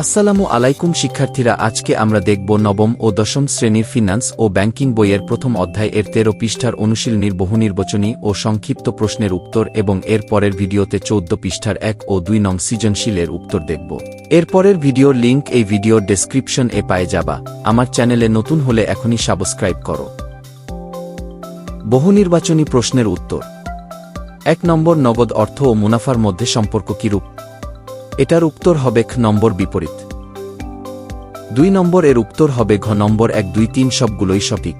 আসসালামু আলাইকুম শিক্ষার্থীরা, আজকে আমরা দেখব নবম ও দশম শ্রেণির ফিনান্স ও ব্যাংকিং বইয়ের প্রথম অধ্যায় এর তেরো পৃষ্ঠার অনুশীলনীর বহুনির্বাচনী ও সংক্ষিপ্ত প্রশ্নের উত্তর এবং এর পরের ভিডিওতে চৌদ্দ পৃষ্ঠার এক ও দুই নং সৃজনশীলের উত্তর দেখব। এর পরের ভিডিওর লিঙ্ক এই ভিডিওর ডেসক্রিপশন এ পায়ে যাবা। আমার চ্যানেলে নতুন হলে এখনই সাবস্ক্রাইব করো। বহুনির্বাচনী প্রশ্নের উত্তর। এক নম্বর নগদ অর্থ ও মুনাফার মধ্যে সম্পর্ক কিরূপ? এটার উত্তর হবে খ নম্বর বিপরীত। দুই নম্বর এর উত্তর হবে ঘ নম্বর এক দুই তিন সবগুলোই সঠিক।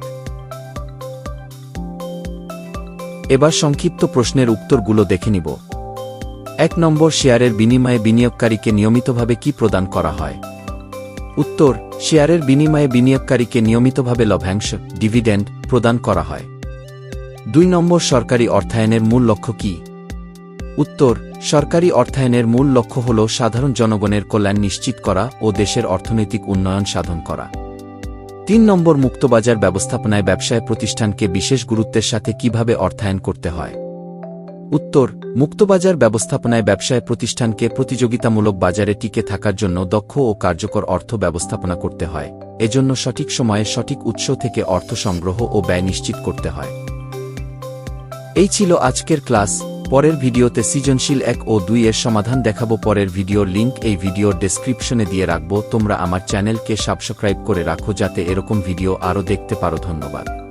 এবার সংক্ষিপ্ত প্রশ্নের উত্তরগুলো দেখে নিব। এক নম্বর শেয়ারের বিনিময়ে বিনিয়োগকারীকে নিয়মিতভাবে কি প্রদান করা হয়? উত্তর, শেয়ারের বিনিময়ে বিনিয়োগকারীকে নিয়মিতভাবে লভ্যাংশ, ডিভিডেন্ড প্রদান করা হয়। দুই নম্বর সরকারি অর্থায়নের মূল লক্ষ্য কি? উত্তর, সরকারি অর্থায়নের মূল লক্ষ্য হল সাধারণ জনগণের কল্যাণ নিশ্চিত করা ও দেশের অর্থনৈতিক উন্নয়ন সাধন করা। তিন নম্বর মুক্তবাজার ব্যবস্থাপনায় ব্যবসায় প্রতিষ্ঠানকে বিশেষ গুরুত্বের সাথে কীভাবে অর্থায়ন করতে হয়? উত্তর, মুক্তবাজার ব্যবস্থাপনায় ব্যবসায় প্রতিষ্ঠানকে প্রতিযোগিতামূলক বাজারে টিকে থাকার জন্য দক্ষ ও কার্যকর অর্থ ব্যবস্থাপনা করতে হয়। এজন্য সঠিক সময়ে সঠিক উৎস থেকে অর্থ সংগ্রহ ও ব্যয় নিশ্চিত করতে হয়। এই ছিল আজকের ক্লাস। পরের ভিডিওতে সৃজনশীল এক ও দুই এর সমাধান দেখাবো। পরের ভিডিওর লিঙ্ক এই ভিডিওর ডেসক্রিপশনে দিয়ে রাখব। তোমরা আমার চ্যানেলকে সাবস্ক্রাইব করে রাখো যাতে এরকম ভিডিও আরও দেখতে পারো। ধন্যবাদ।